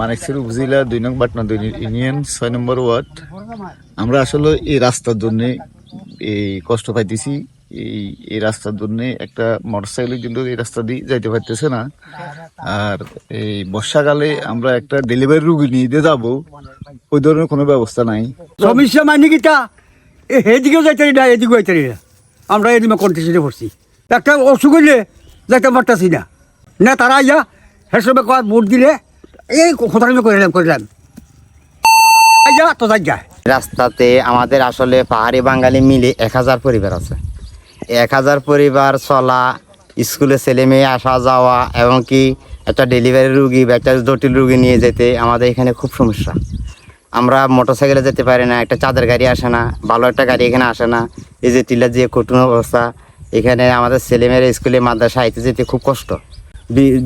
মানিকছড়ি উপজেলা দুই নং বাটনা দুই ইউনিয়ন ছয় নম্বর ওয়ার্ড। আমরা আসলে এই রাস্তার জন্যে এই কষ্ট পাইতেছি। এই এই রাস্তার জন্য একটা মোটরসাইকেল কিন্তু এই রাস্তা দিয়ে যাইতে পারতেছে না। আর এই বর্ষাকালে আমরা একটা ডেলিভারি রুগী নিয়ে যাব, ওই ধরনের কোনো ব্যবস্থা নাই। সমস্যা মানে কিটা এ হেদিকেও যাইতে না, এদিকেও যাইতে না। আমরা এদিকে করতেছি পড়ছি। একটা অসুখ হইলে যাইতে পারতাছি না। না তারা আইয়া হেসবে, কয়, ভোট দিলে এই আইয়া তো যায় রাস্তাতে আমাদের আসলে পাহাড়ি বাঙালি মিলে এক হাজার পরিবার আছে। এক হাজার পরিবার চলা, স্কুলে ছেলে মেয়ে আসা যাওয়া, এবং কি একটা ডেলিভারি রুগী বা একটা জটিল রুগী নিয়ে যেতে আমাদের এখানে খুব সমস্যা। আমরা মোটরসাইকেলে যেতে পারি না, একটা চাঁদের গাড়ি আসে না, ভালো একটা গাড়ি এখানে আসে না, এই যে টিলার যে কঠিন অবস্থা, এখানে আমাদের ছেলেমেয়েরা স্কুলে মাদ্রাসা আইতে যেতে খুব কষ্ট।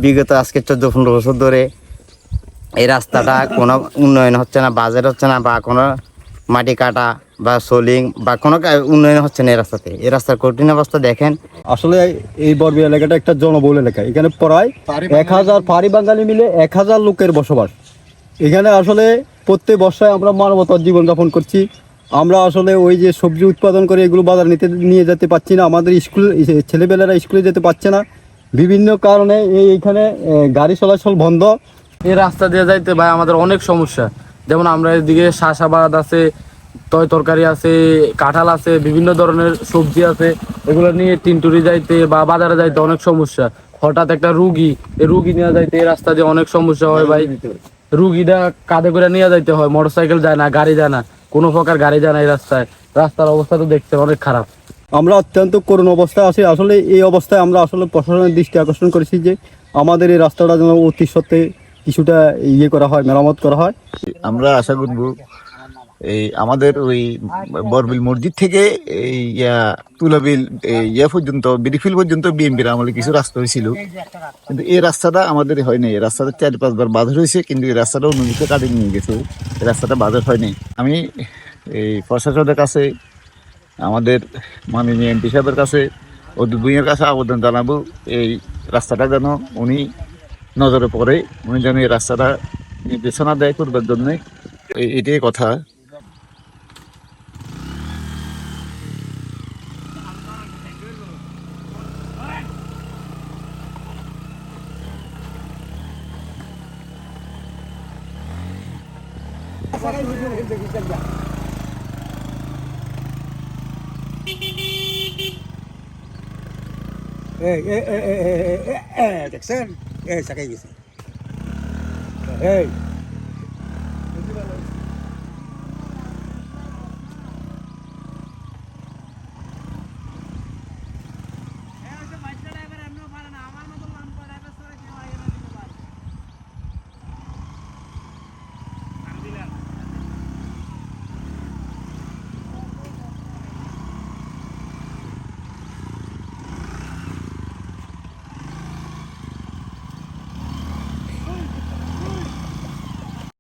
বিগত আজকে চোদ্দ পনেরো বছর ধরে এই রাস্তাটা কোনো উন্নয়ন হচ্ছে না বাজার হচ্ছে না বা কোনো মাটি কাটা বা সোলিং বা কোনো উন্নয়ন হচ্ছে না এই রাস্তাতে। এই রাস্তার কঠিন অবস্থা দেখেন। আসলে এই বরবি এলাকাটা একটা জনবহুল এলাকা। এখানে প্রায় এক হাজার পাহাড়ি বাঙালি মিলে এক হাজার লোকের বসবাস। এখানে আসলে প্রত্যেক বর্ষায় আমরা মানবতার জীবনযাপন করছি। আমরা আসলে ওই যে সবজি উৎপাদন করে এগুলো বাজার নিতে নিয়ে যেতে পারছি না। আমাদের স্কুল ছেলেবেলারা স্কুলে যেতে পারছে না। বিভিন্ন কারণে এই এইখানে গাড়ি চলাচল বন্ধ। এই রাস্তা দিয়ে যাইতে ভাই আমাদের অনেক সমস্যা। যেমন আমরা এদিকে শাসাবাদ আছে, তয় তরকারি আছে, কাঁঠাল আছে, বিভিন্ন ধরনের সবজি আছে। এগুলো নিয়ে টিনটুরি যাইতে বা বাজারে যাইতে অনেক সমস্যা। হঠাৎ একটা রুগী এই রুগী নিয়ে যাইতে এই রাস্তা দিয়ে অনেক সমস্যা হয় ভাই। রুগীটা কাঁধে করে নিয়ে যাইতে হয় মোটর সাইকেল যায় না, গাড়ি যায় না, কোনো প্রকার গাড়ি যায় না এই রাস্তায়। রাস্তার অবস্থা তো দেখতে অনেক খারাপ। আমরা অত্যন্ত করুণ অবস্থায় আছি। আসলে এই অবস্থায় আমরা আসলে প্রশাসনের দৃষ্টি আকর্ষণ করেছি যে আমাদের এই রাস্তাটা যেন অতি সত্ত্বে কিছুটা ইয়ে করা হয়, মেরামত করা হয়। আমরা আশা করব এই আমাদের ওই বরবিল মসজিদ থেকে এই, ইয়া তুলাবিল ইয়া পর্যন্ত বিরিফিল পর্যন্ত বিএমপির আমলে কিছু রাস্তা হয়েছিল। কিন্তু এই রাস্তাটা আমাদের হয়নি এই রাস্তাটা চার পাঁচবার বাধার হয়েছে কিন্তু এই রাস্তাটা অন্যদিকে কাটিয়ে নিয়ে গেছে। এই রাস্তাটা বাধার হয়নি আমি এই প্রশাসনের কাছে, আমাদের মাননীয় এমপি সাহেবের কাছে, অদূর ভূঁইয়ের কাছে আবেদন জানাব এই রাস্তাটা যেন উনি নজরে পড়ে উনি যেন এই রাস্তাটা নির্দেশনা দেয় করবার জন্য এটাই কথা দেখছেন এই সাকাই গেছে এই